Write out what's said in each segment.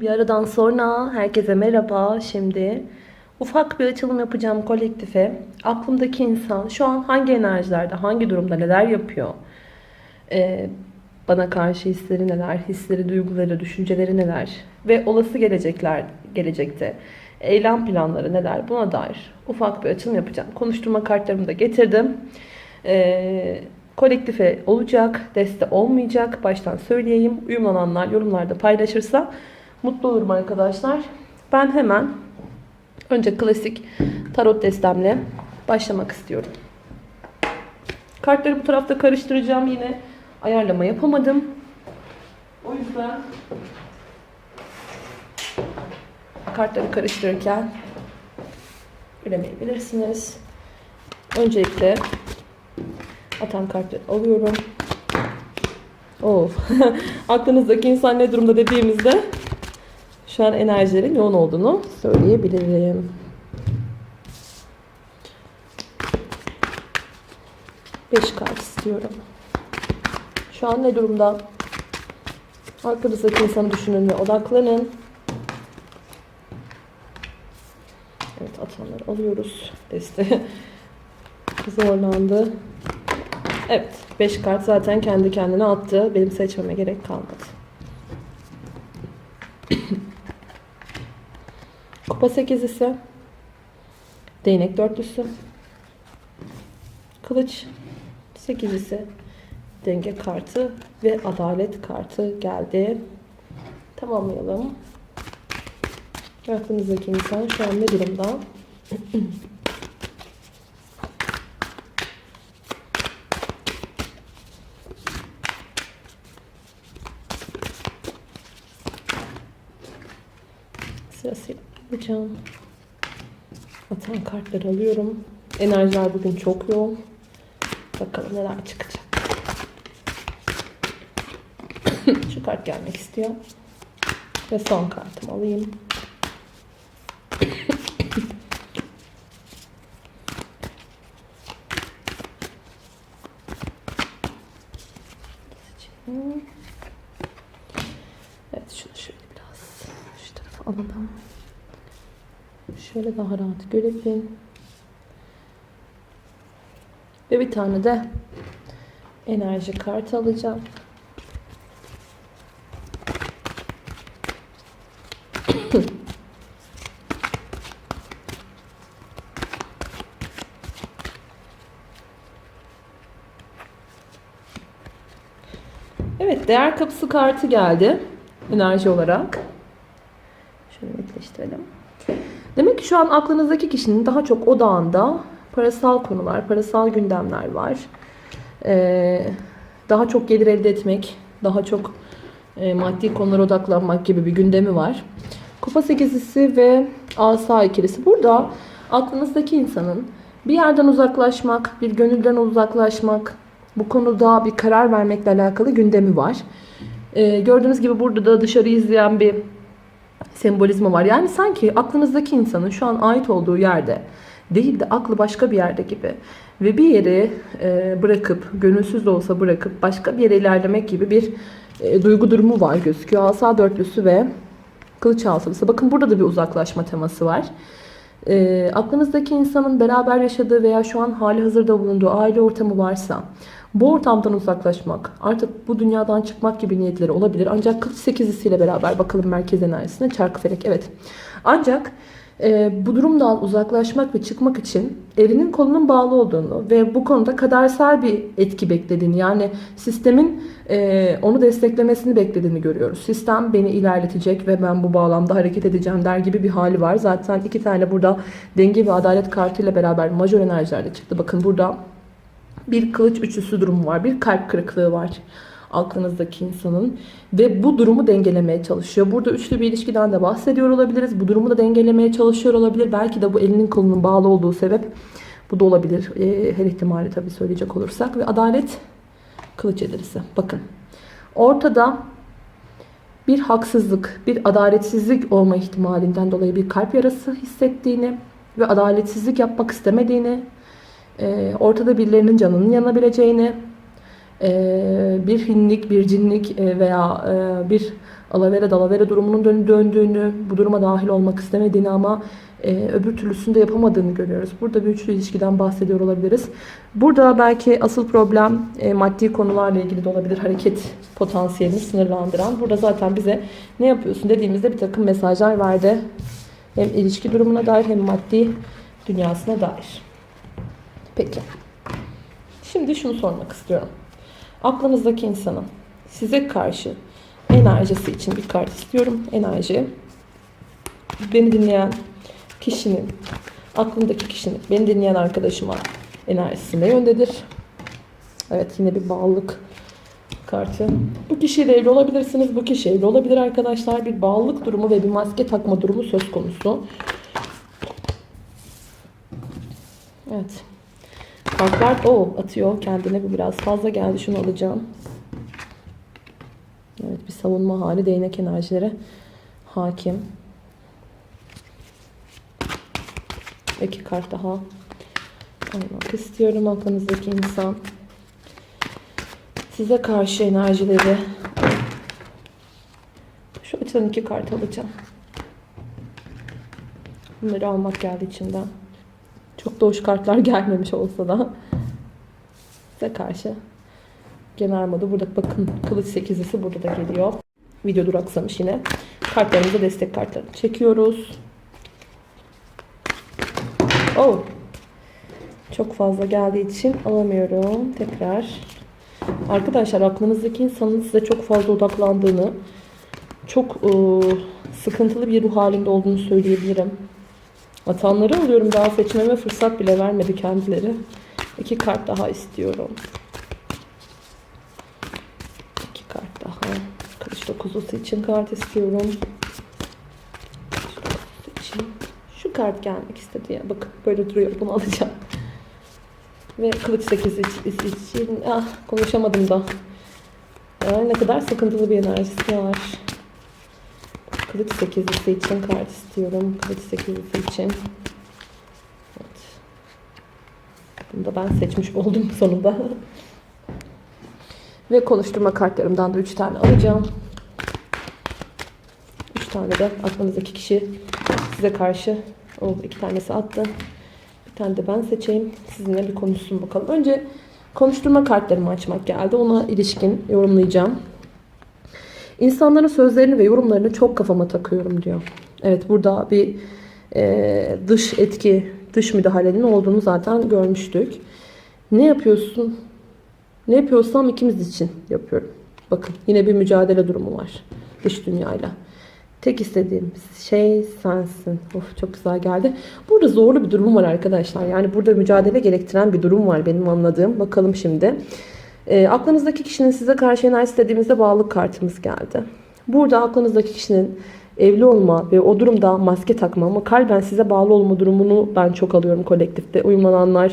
Bir aradan sonra herkese merhaba. Şimdi ufak bir açılım yapacağım kolektife. Aklımdaki insan şu an hangi enerjilerde, hangi durumda neler yapıyor? Ee, bana karşı hisleri neler, hisleri, duyguları, düşünceleri neler ve olası gelecekler, gelecekte eylem planları neler buna dair ufak bir açılım yapacağım. Konuşturma kartlarımı da getirdim. Ee, kolektife olacak, deste olmayacak. Baştan söyleyeyim. Uyumlananlar yorumlarda paylaşırsa mutlu olurum arkadaşlar. Ben hemen önce klasik tarot destemle başlamak istiyorum. Kartları bu tarafta karıştıracağım yine. Ayarlama yapamadım. O yüzden kartları karıştırırken göremeyebilirsiniz. Öncelikle atan kartları alıyorum. Of. Aklınızdaki insan ne durumda dediğimizde şu an enerjilerin yoğun olduğunu söyleyebilirim. Beş kart istiyorum. Şu an ne durumda? Arkanızdaki insanı düşünün ve odaklanın. Evet atanları alıyoruz. Deste zorlandı. Evet 5 kart zaten kendi kendine attı. Benim seçmeme gerek kalmadı. Kupa sekizlisi. Değnek dörtlüsü. Kılıç sekizlisi. Denge kartı ve adalet kartı geldi. Tamamlayalım. Aklınızdaki insan şu an ne durumda? Sırasıyla yapacağım. Atan kartları alıyorum. Enerjiler bugün çok yoğun. Bakalım neler çıkacak. Şu kart gelmek istiyor. Ve son kartımı alayım. Evet şunu şöyle biraz şu tarafa alalım. Şöyle daha rahat görelim. Ve bir tane de enerji kartı alacağım. Evet, değer kapısı kartı geldi enerji olarak. Şöyle netleştirelim. Demek ki şu an aklınızdaki kişinin daha çok odağında parasal konular, parasal gündemler var. Ee, daha çok gelir elde etmek, daha çok e, maddi konulara odaklanmak gibi bir gündemi var. Kupa sekizlisi ve asa ikilisi. Burada aklınızdaki insanın bir yerden uzaklaşmak, bir gönülden uzaklaşmak, bu konuda bir karar vermekle alakalı gündemi var. Ee, gördüğünüz gibi burada da dışarı izleyen bir sembolizma var. Yani sanki aklınızdaki insanın şu an ait olduğu yerde değil de aklı başka bir yerde gibi. Ve bir yeri e, bırakıp, gönülsüz de olsa bırakıp başka bir yere ilerlemek gibi bir e, duygu durumu var gözüküyor. Asa dörtlüsü ve kılıç altılısı. Bakın burada da bir uzaklaşma teması var. E, aklınızdaki insanın beraber yaşadığı veya şu an hali hazırda bulunduğu aile ortamı varsa bu ortamdan uzaklaşmak, artık bu dünyadan çıkmak gibi niyetleri olabilir. Ancak kılıç sekizlisiyle beraber bakalım merkez enerjisine çarkı felek. Evet. Ancak e, bu durumdan uzaklaşmak ve çıkmak için elinin kolunun bağlı olduğunu ve bu konuda kadersel bir etki beklediğini yani sistemin e, onu desteklemesini beklediğini görüyoruz. Sistem beni ilerletecek ve ben bu bağlamda hareket edeceğim der gibi bir hali var. Zaten iki tane burada denge ve adalet kartıyla beraber majör enerjilerde çıktı. Bakın burada bir kılıç üçlüsü durumu var. Bir kalp kırıklığı var aklınızdaki insanın ve bu durumu dengelemeye çalışıyor. Burada üçlü bir ilişkiden de bahsediyor olabiliriz. Bu durumu da dengelemeye çalışıyor olabilir. Belki de bu elinin kolunun bağlı olduğu sebep bu da olabilir. Ee, her ihtimali tabii söyleyecek olursak ve adalet kılıç edilisi. Bakın. Ortada bir haksızlık, bir adaletsizlik olma ihtimalinden dolayı bir kalp yarası hissettiğini ve adaletsizlik yapmak istemediğini, e, ortada birilerinin canının yanabileceğini e, bir hinlik, bir cinlik e, veya e, bir alavere dalavere durumunun dön- döndüğünü, bu duruma dahil olmak istemediğini ama e, öbür türlüsünde yapamadığını görüyoruz. Burada bir üçlü ilişkiden bahsediyor olabiliriz. Burada belki asıl problem maddi konularla ilgili de olabilir. Hareket potansiyelini sınırlandıran. Burada zaten bize ne yapıyorsun dediğimizde bir takım mesajlar verdi. Hem ilişki durumuna dair hem maddi dünyasına dair. Peki. Şimdi şunu sormak istiyorum. Aklınızdaki insanın size karşı enerjisi için bir kart istiyorum. Enerji. Beni dinleyen kişinin, aklımdaki kişinin, beni dinleyen arkadaşıma enerjisi ne yöndedir? Evet yine bir bağlılık kartı. Bu kişiyle evli olabilirsiniz. Bu kişi evli olabilir arkadaşlar. Bir bağlılık durumu ve bir maske takma durumu söz konusu. Evet. Kartlar o atıyor kendine. Bu biraz fazla geldi. Şunu alacağım. Evet bir savunma hali değnek enerjileri hakim. İki kart daha almak istiyorum aklınızdaki insan. Size karşı enerjileri şu açıdan iki kart alacağım. Bunları almak geldi içimden. Çok da hoş kartlar gelmemiş olsa da size karşı genel modu burada bakın kılıç sekizlisi burada da geliyor. Video duraksamış yine. Kartlarımızı destek kartlarını çekiyoruz. Oh. Çok fazla geldiği için alamıyorum. Tekrar. Arkadaşlar aklınızdaki insanın size çok fazla odaklandığını, çok e, sıkıntılı bir ruh halinde olduğunu söyleyebilirim. Atanları alıyorum daha seçmeme fırsat bile vermedi kendileri. İki kart daha istiyorum. İki kart daha. Kılıç dokuzlusu için kart istiyorum. İçin. Şu kart gelmek istedi ya. Bakın böyle duruyor. Bunu alacağım. Ve kılıç sekizi için ah konuşamadım da. Ay, ne kadar sıkıntılı bir enerjisi var. Kılıç sekizlisi için kart istiyorum. Kılıç sekizlisi için. Evet. Bunu da ben seçmiş oldum sonunda. Ve konuşturma kartlarımdan da 3 tane alacağım. 3 tane de aklınızdaki kişi size karşı o iki tanesi attı. Bir tane de ben seçeyim. Sizinle bir konuşsun bakalım. Önce konuşturma kartlarımı açmak geldi. Ona ilişkin yorumlayacağım. İnsanların sözlerini ve yorumlarını çok kafama takıyorum diyor. Evet burada bir e, dış etki, dış müdahalenin olduğunu zaten görmüştük. Ne yapıyorsun? Ne yapıyorsam ikimiz için yapıyorum. Bakın yine bir mücadele durumu var dış dünyayla. Tek istediğim şey sensin. Of çok güzel geldi. Burada zorlu bir durum var arkadaşlar. Yani burada mücadele gerektiren bir durum var benim anladığım. Bakalım şimdi. E, aklınızdaki kişinin size karşı enerjisi dediğimizde bağlılık kartımız geldi. Burada aklınızdaki kişinin evli olma ve o durumda maske takma ama kalben size bağlı olma durumunu ben çok alıyorum kolektifte. Uyumlananlar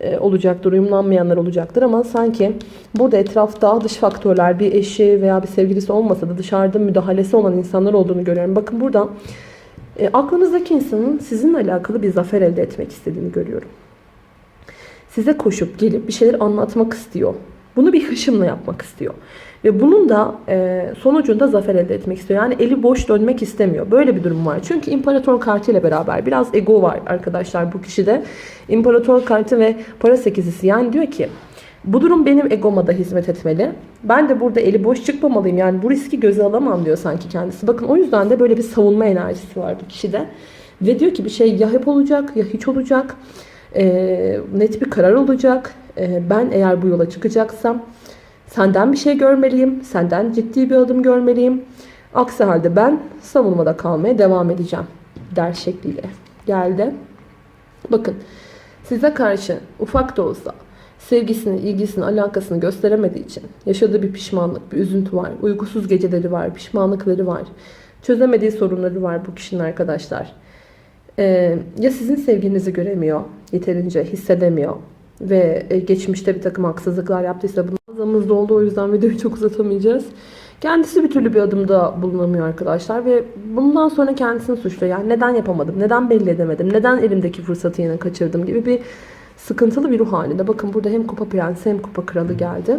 e, olacaktır, uyumlanmayanlar olacaktır ama sanki burada etrafta dış faktörler bir eşi veya bir sevgilisi olmasa da dışarıda müdahalesi olan insanlar olduğunu görüyorum. Bakın burada e, aklınızdaki insanın sizinle alakalı bir zafer elde etmek istediğini görüyorum. Size koşup gelip bir şeyler anlatmak istiyor. Bunu bir hışımla yapmak istiyor. Ve bunun da e, sonucunda zafer elde etmek istiyor. Yani eli boş dönmek istemiyor. Böyle bir durum var. Çünkü imparator kartı ile beraber biraz ego var arkadaşlar bu kişide. İmparator kartı ve para sekizisi. Yani diyor ki bu durum benim egoma da hizmet etmeli. Ben de burada eli boş çıkmamalıyım. Yani bu riski göze alamam diyor sanki kendisi. Bakın o yüzden de böyle bir savunma enerjisi var bu kişide. Ve diyor ki bir şey ya hep olacak ya hiç olacak. E, net bir karar olacak. E, ben eğer bu yola çıkacaksam senden bir şey görmeliyim. Senden ciddi bir adım görmeliyim. Aksi halde ben savunmada kalmaya devam edeceğim. Der şekliyle geldi. Bakın size karşı ufak da olsa sevgisini, ilgisini, alakasını gösteremediği için yaşadığı bir pişmanlık, bir üzüntü var. Uykusuz geceleri var, pişmanlıkları var. Çözemediği sorunları var bu kişinin arkadaşlar. Ee, ya sizin sevginizi göremiyor, yeterince hissedemiyor ve e, geçmişte bir takım haksızlıklar yaptıysa bunun zamımızda oldu o yüzden videoyu çok uzatamayacağız. Kendisi bir türlü bir adımda bulunamıyor arkadaşlar ve bundan sonra kendisini suçluyor. Yani neden yapamadım, neden belli edemedim, neden elimdeki fırsatı yine kaçırdım gibi bir sıkıntılı bir ruh halinde. Bakın burada hem kupa prensi hem kupa kralı geldi.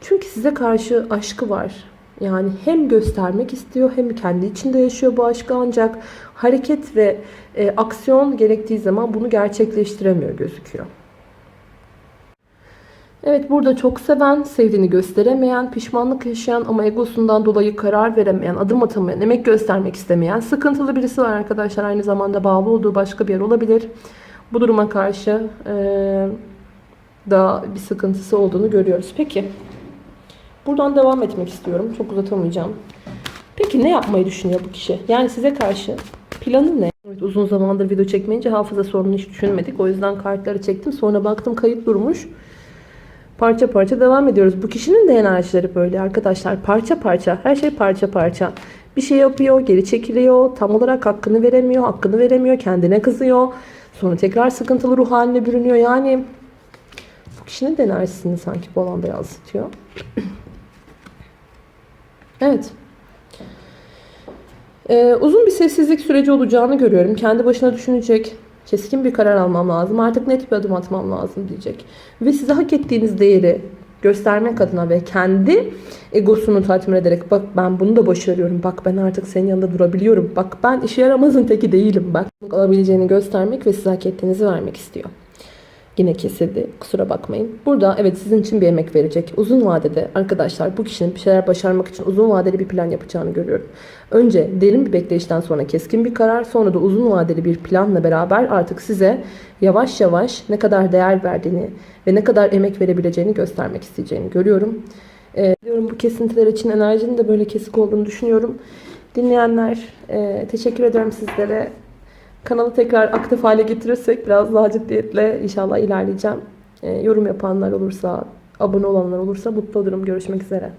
Çünkü size karşı aşkı var. Yani hem göstermek istiyor hem kendi içinde yaşıyor bu aşkı ancak hareket ve e, aksiyon gerektiği zaman bunu gerçekleştiremiyor gözüküyor. Evet burada çok seven, sevdiğini gösteremeyen, pişmanlık yaşayan ama egosundan dolayı karar veremeyen, adım atamayan, emek göstermek istemeyen sıkıntılı birisi var arkadaşlar. Aynı zamanda bağlı olduğu başka bir yer olabilir. Bu duruma karşı eee daha bir sıkıntısı olduğunu görüyoruz. Peki buradan devam etmek istiyorum. Çok uzatamayacağım. Peki ne yapmayı düşünüyor bu kişi? Yani size karşı planı ne? Uzun zamandır video çekmeyince hafıza sorununu hiç düşünmedik. O yüzden kartları çektim. Sonra baktım kayıt durmuş. Parça parça devam ediyoruz. Bu kişinin de enerjileri böyle arkadaşlar. Parça parça. Her şey parça parça. Bir şey yapıyor, geri çekiliyor. Tam olarak hakkını veremiyor, hakkını veremiyor. Kendine kızıyor. Sonra tekrar sıkıntılı ruh haline bürünüyor. Yani bu kişinin de enerjisini sanki bu alanda yansıtıyor. Evet. Ee, uzun bir sessizlik süreci olacağını görüyorum. Kendi başına düşünecek. Keskin bir karar almam lazım. Artık net bir adım atmam lazım diyecek. Ve size hak ettiğiniz değeri göstermek adına ve kendi egosunu tatmin ederek bak ben bunu da başarıyorum. Bak ben artık senin yanında durabiliyorum. Bak ben işe yaramazın teki değilim. Bak alabileceğini göstermek ve size hak ettiğinizi vermek istiyor. Yine kesildi. Kusura bakmayın. Burada evet sizin için bir emek verecek. Uzun vadede arkadaşlar bu kişinin bir şeyler başarmak için uzun vadeli bir plan yapacağını görüyorum. Önce derin bir bekleyişten sonra keskin bir karar sonra da uzun vadeli bir planla beraber artık size yavaş yavaş ne kadar değer verdiğini ve ne kadar emek verebileceğini göstermek isteyeceğini görüyorum. Ee, diyorum bu kesintiler için enerjinin de böyle kesik olduğunu düşünüyorum. Dinleyenler e, teşekkür ediyorum sizlere. Kanalı tekrar aktif hale getirirsek biraz daha ciddiyetle inşallah ilerleyeceğim. Ee, yorum yapanlar olursa, abone olanlar olursa mutlu olurum. Görüşmek üzere.